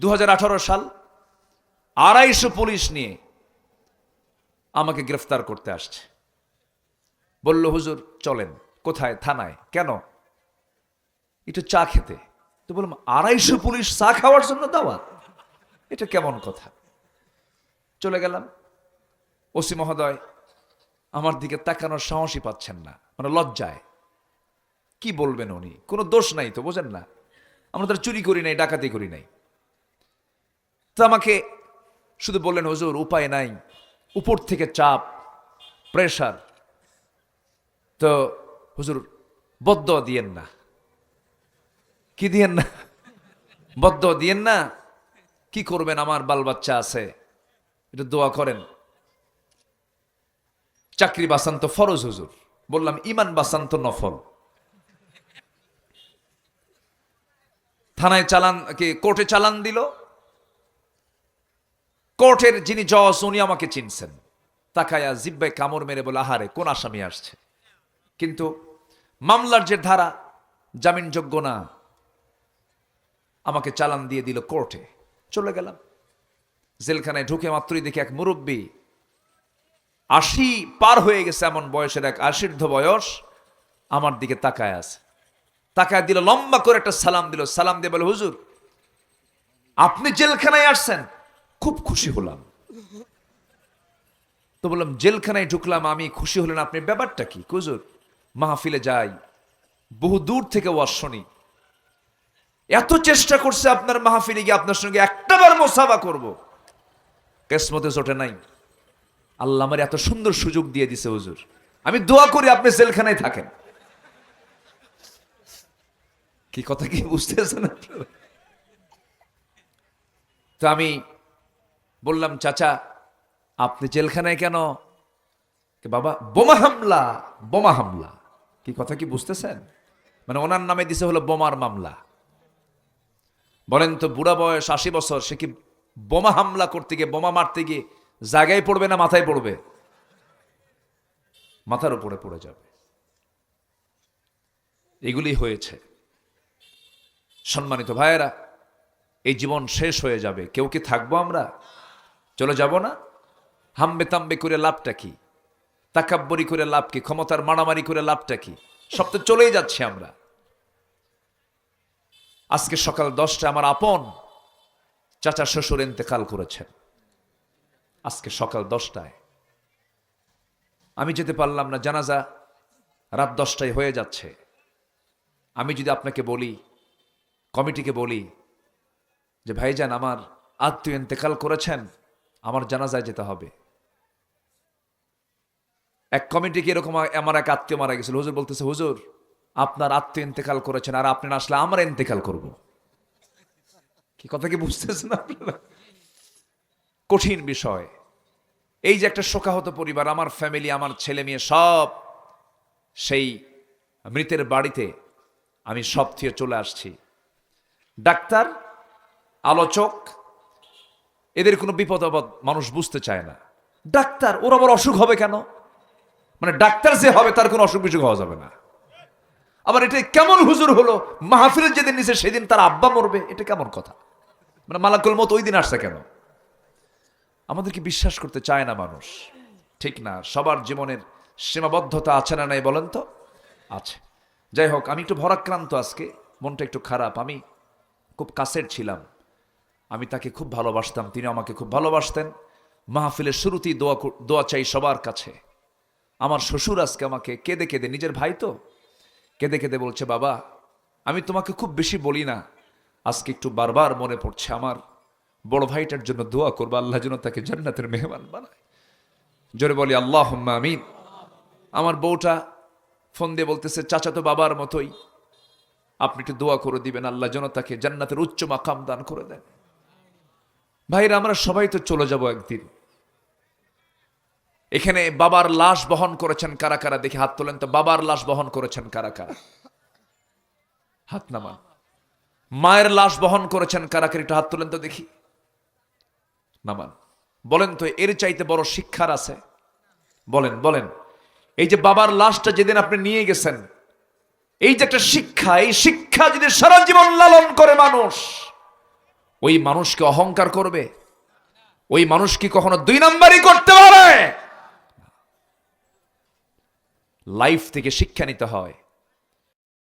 দু হাজার আঠারো সাল আড়াইশো পুলিশ নিয়ে আমাকে গ্রেফতার করতে আসছে। বলল, হুজুর, চলেন। কোথায়? থানায়। কেন? একটু চা খেতে। তো বললাম, আড়াইশো পুলিশ চা খাওয়ার জন্য দাওয়াত? এটা কেমন কথা? চলে গেলাম। ওসি মহোদয় আমার দিকে তাকানোর সাহসই পাচ্ছেন না মানে লজ্জায়। কি বলবেন উনি? কোনো দোষ নাই তো, বোঝেন না। আমরা তার চুরি করি নাই, ডাকাতি করি নাই। তো আমাকে শুধু বললেন, হুজুর, উপায় নাই, উপর থেকে চাপ প্রেশার তো হুজুর বদ্ধ দিয়েন না। কি দিয়েন না? বদ্ধ দিয়েন না? কি করবেন? আমার বাল বাচ্চা আছে। এটা দোয়া করেন। চাকরি বাসান্ত ফরজ, হুজুর। বললাম, ইমান বাসান্ত নফল। থানায় চালান, কি, কোর্টে চালান দিল? কোর্টের যিনি জজ, উনি আমাকে চিনছেন। তাকায়া জিব্বাই কামড় মেরে বলে, আহারে, কোন আসামি আসছে? কিন্তু মামলার যে ধারা, জামিনযোগ্য না, আমাকে চালান দিয়ে দিল কোর্টে। চলে গেলাম। জেলখানায় ঢুকে মাত্রই দেখি এক মুরব্বী আশি পার হয়ে গেছে এমন বয়সের এক আশীর্ধ বয়স আমার দিকে তাকায় আছে। তাকায় দিল, লম্বা করে একটা সালাম দিল। সালাম দিয়ে বলে, হুজুর, আপনি জেলখানায় আসছেন? খুব খুশি হলাম। তো বললাম, জেলখানায় ঢুকলাম, আমি খুশি হলেন আপনি। ব্যাপারটা কি? হুজুর, মাহফিলে যাই। বহু দূর থেকে ওয়াজ শুনি। এত চেষ্টা করছে আপনার মাহফিলে গিয়ে আপনার সঙ্গে একটাবার মোসাবা করব। কেসমতে জোটে নাই। আল্লাহ আমার এত সুন্দর সুযোগ দিয়ে দিছে, হুজুর। আমি দোয়া করি আপনি জেলখানায় থাকেন। কি কথা কি বুঝতেছেন? তো আমি বললাম, চাচা, আপনি জেলখানায় কেন? বাবা, বোমা হামলা বোমা হামলা। কি কথা কি বুঝতেছেন? মানে ওনার নামে দিছে হলো বোমার মামলা। বলেন তো, বুড়া বয়স আশি বছর, সে কি বোমা হামলা করতে গিয়ে, বোমা মারতে গিয়ে জায়গায় পড়বে না মাথায় পড়বে? মাথার উপরে পড়ে যাবে। এগুলি হয়েছে। সম্মানিত ভাইয়েরা, এই জীবন শেষ হয়ে যাবে। কেউ কি থাকব আমরা? চলে যাব না? হাম্বে তাম্বে করে লাভটা কি? তাকাব্বরি করে লাভ কি? ক্ষমতার মারামারি করে লাভটা কি? সব তো চলেই যাচ্ছে আমরা। আজকে সকাল দশটা আমার আপন চাচা শ্বশুর ইন্তেকাল করেছেন। আজকে সকাল দশটায়। আমি যেতে পারলাম না, জানাজা রাত দশটায় হয়ে যাচ্ছে। আমি যদি আপনাকে বলি, কমিটিকে বলি যে, ভাইজান, আমার আত্মীয় ইন্তেকাল করেছেন আমার জানাজায় যেতে হবে। এক কমিটিকে এরকম আমার এক আত্মীয় মারা গেছিল? হুজুর বলতেছে, হুজুর, আপনার আত্মীয় ইন্তেকাল করেছেন, আর আপনি না আসলে আমরা ইন্তেকাল করব। কি কথা কি বুঝতেছেন আপনারা? কঠিন বিষয়। এই যে একটা শোকাহত পরিবার, আমার ফ্যামিলি, আমার ছেলে মেয়ে সব সেই মৃতের বাড়িতে আমি সব থেকে চলে আসছি। ডাক্তার, আলোচক এদের কোনো বিপদ আপদ মানুষ বুঝতে চায় না। ডাক্তার, ওর আবার অসুখ হবে কেন? মানে ডাক্তার যে হবে, তার কোনো অসুখ বিসুখ হওয়া যাবে না। আবার এটা কেমন হুজুর হলো? মাহফিলের যেদিন নিচে সেদিন তার আব্বা মরবে, এটা কেমন কথা? মানে মালাকুল মত ওই দিন আসছে কেন? আমাদেরকে বিশ্বাস করতে চায় না মানুষ? ঠিক না, সবার জীবনের সীমাবদ্ধতা আছে না নাই বলেন তো? আছে। যাই হোক, আমি একটু ভরাক্রান্ত আজকে, মনটা একটু খারাপ। আমি খুব কাছের ছিলাম। আমি তাকে খুব ভালোবাসতাম, তিনি আমাকে খুব ভালোবাসতেন। মাহফিলের শুরুতেই দোয়া দোয়া চাই সবার কাছে। আমার শ্বশুর আজকে আমাকে কেঁদে কেঁদে, নিজের ভাই তো, কেঁদে কেঁদে বলছে, বাবা, আমি তোমাকে খুব বেশি বলি না। আজকে একটু বারবার মনে পড়ছে আমার। বড় ভাইটার জন্য দোয়া করব, আল্লাহ যেন তাকে জান্নাতের মেহমান বানায়। জোরে বলি আল্লাহ আমিন। আমার বউটা ফোন দিয়ে বলতেছে, চাচা তো বাবার মতোই। আপনি একটু দোয়া করে দিবেন, আল্লাহ যেন তাকে জান্নাতের উচ্চ মাকাম দান করে দেন। ভাইরা, আমরা সবাই তো চলে যাব একদিন। এখানে বাবার লাশ বহন করেছেন কারা কারা? দেখে হাত তোলেন তো, বাবার লাশ বহন করেছেন কারা কারা? হাত নামান। মায়ের লাশ বহন করেছেন কারা কারা? হাত তোলেন তো দেখি। নামান। বলেন তো, এর চাইতে বড় শিক্ষার আছে? বলেন বলেন। এই যে বাবার লাশটা যেদিন আপনি নিয়ে গেছেন, এই যে একটা শিক্ষা, এই শিক্ষা যদি সারা জীবন লালন করে মানুষ ওই মানুষকে অহংকার করবে। ওই মানুষ কি কখনো দুই নাম্বারই করতে পারে। লাইফ থেকে শিক্ষা নিতে হয়।